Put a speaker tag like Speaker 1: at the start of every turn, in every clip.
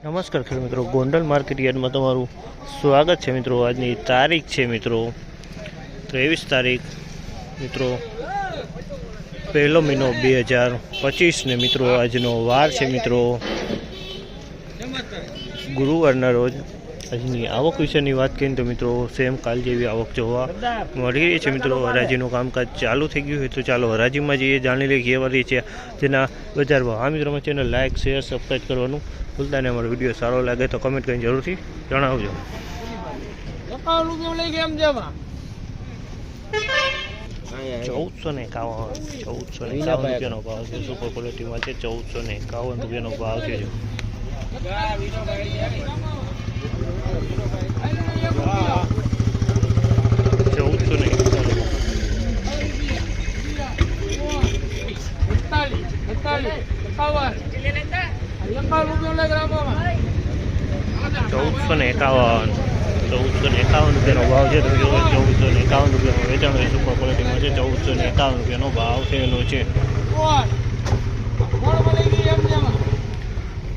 Speaker 1: નમસ્કાર ખેડૂત મિત્રો, ગોંડલ માર્કેટ યાર્ડમાં તમારું સ્વાગત છે મિત્રો. આજની તારીખ છે મિત્રો ત્રેવીસ તારીખ મિત્રો, પહેલો મહિનો બે હજાર પચીસને મિત્રો, આજનો વાર છે મિત્રો. ગુરુવારના રોજ આજની આવક વિશેની વાત કરીએ તો મિત્રો સેમ કાલ જેવી આવક જોવા મળી રહી છે મિત્રો. હરાજીનું કામકાજ ચાલુ થઈ ગયું હોય તો ચાલો હરાજીમાં જઈએ, જાણી લઈએ કેવા રહી છે તેના બજાર ભાવ. હા મિત્રો ચેનલ લાઇક શેર સબસ્ક્રાઈબ કરવાનું ભૂલતા નહીં. અમારો વીડિયો સારો લાગે તો કમેન્ટ કરીને જરૂરથી જણાવજો. ચૌદસો ને એકાવન, ચૌદસો ને એકાવન રૂપિયાનો ભાવ છે. સુપર ક્વોલિટીમાં છે. ચૌદસો ને એકાવન રૂપિયાનો ભાવ છે જો ચૌદસો ને એકાવન
Speaker 2: બેતાલીસ બેતાલીસ એકાવન એકાવન રૂપિયા લઈ ગ્રામોમાં
Speaker 1: ચૌદસો ને એકાવન ચૌદસો ને એકાવન રૂપિયાનો ભાવ છે જોવો, ચૌદસો ને એકાવન રૂપિયામાં વેચાણ હોય, સુપર ક્વોલિટીમાં છે, ચૌદસો ને એકાવન રૂપિયાનો ભાવ થયેલો છે.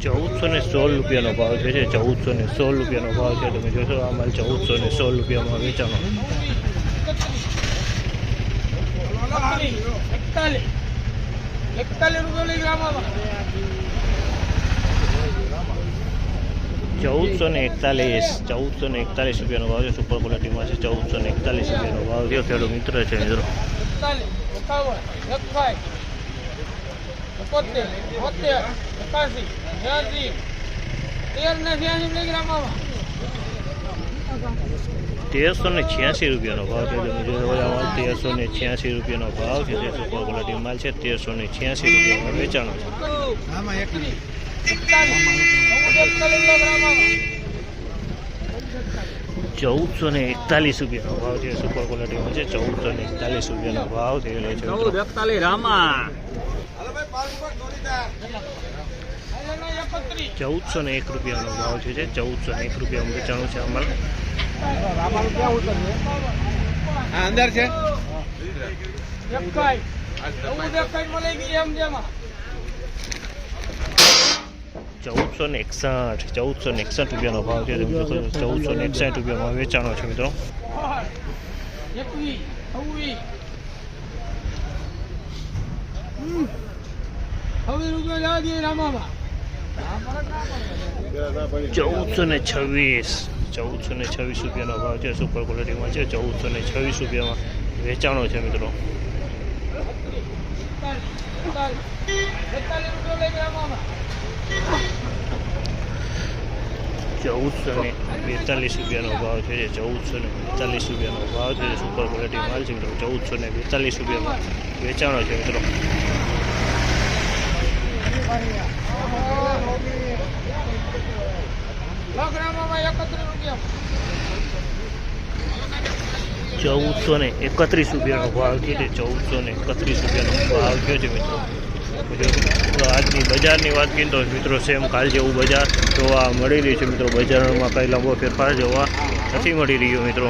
Speaker 1: ચૌદસો ને સોળ રૂપિયાનો ભાવ છે ચૌદસો ને સોળ રૂપિયાનો ભાવ છે, તમે જોશો, આ માલ ચૌદસો ને સોળ રૂપિયામાં વેચાણો.
Speaker 2: રૂપિયા
Speaker 1: ચૌદસો ને એકતાલીસ ચૌદસો ને એકતાલીસ રૂપિયાનો ભાવ છે સુપર ક્વોલિટીમાં છે ચૌદસો ને એકતાલીસ રૂપિયાનો ભાવ છે. ખેડૂત મિત્ર છે મિત્રો.
Speaker 2: તેર ને છ્યાસી લઈ ગ્રામોમાં
Speaker 1: તેરસો ને છ્યાસી રૂપિયાનો ભાવ છે. જોશો તેરસો ને છ્યાસી રૂપિયાનો ભાવ છે. જે સુપર ક્વોલિટી માલ છે તેરસો ને છ્યાસી રૂપિયામાં વેચાણો છે. ચૌદસો ને એકતાલીસ રૂપિયાનો ભાવ છે. સુપર ક્વોલિટીમાં છે ચૌદસો ને એકતાલીસ રૂપિયાનો ભાવ થયેલો છે. ચૌદસો ને એક રૂપિયાનો ભાવ છે ચૌદસો ને એક રૂપિયામાં વેચાણું છે અમારે.
Speaker 2: અંદર છે?
Speaker 1: ચૌદસો ને એકસઠ ચૌદસો ને એકસઠ રૂપિયાનો ભાવ છે. તમે જોશો ચૌદસો ને એકસઠ રૂપિયામાં વેચાણો છે મિત્રો. ચૌદસો ને છવ્વીસ. ચૌદસો ને છવ્વીસ રૂપિયાનો ભાવ છે, સુપર ક્વોલિટીમાં છે ચૌદસો ને છવ્વીસ રૂપિયામાં વેચાણો છે મિત્રો. ચૌદસો ને બેતાલીસ રૂપિયાનો ભાવ છે, જે ચૌદસો ને બેતાલીસ રૂપિયાનો ભાવ છે સુપર ક્વોલિટી માલ છે મિત્રો. ચૌદસો ને બેતાલીસ રૂપિયામાં વેચાણો છે મિત્રો
Speaker 2: લાખ રામામાં એકત્રીસ રૂપિયા
Speaker 1: ચૌદસો ને એકત્રીસ રૂપિયાનો ભાવ છે ચૌદસો ને એકત્રીસ રૂપિયાનો ભાવ થયો છે મિત્રો. આજની બજારની વાત કરીએ તો મિત્રો સેમ કાલ જેવું બજાર જોવા મળી રહ્યું છે મિત્રો. બજારમાં કઈ લાંબો ફેરફાર જોવા નથી મળી રહ્યો મિત્રો.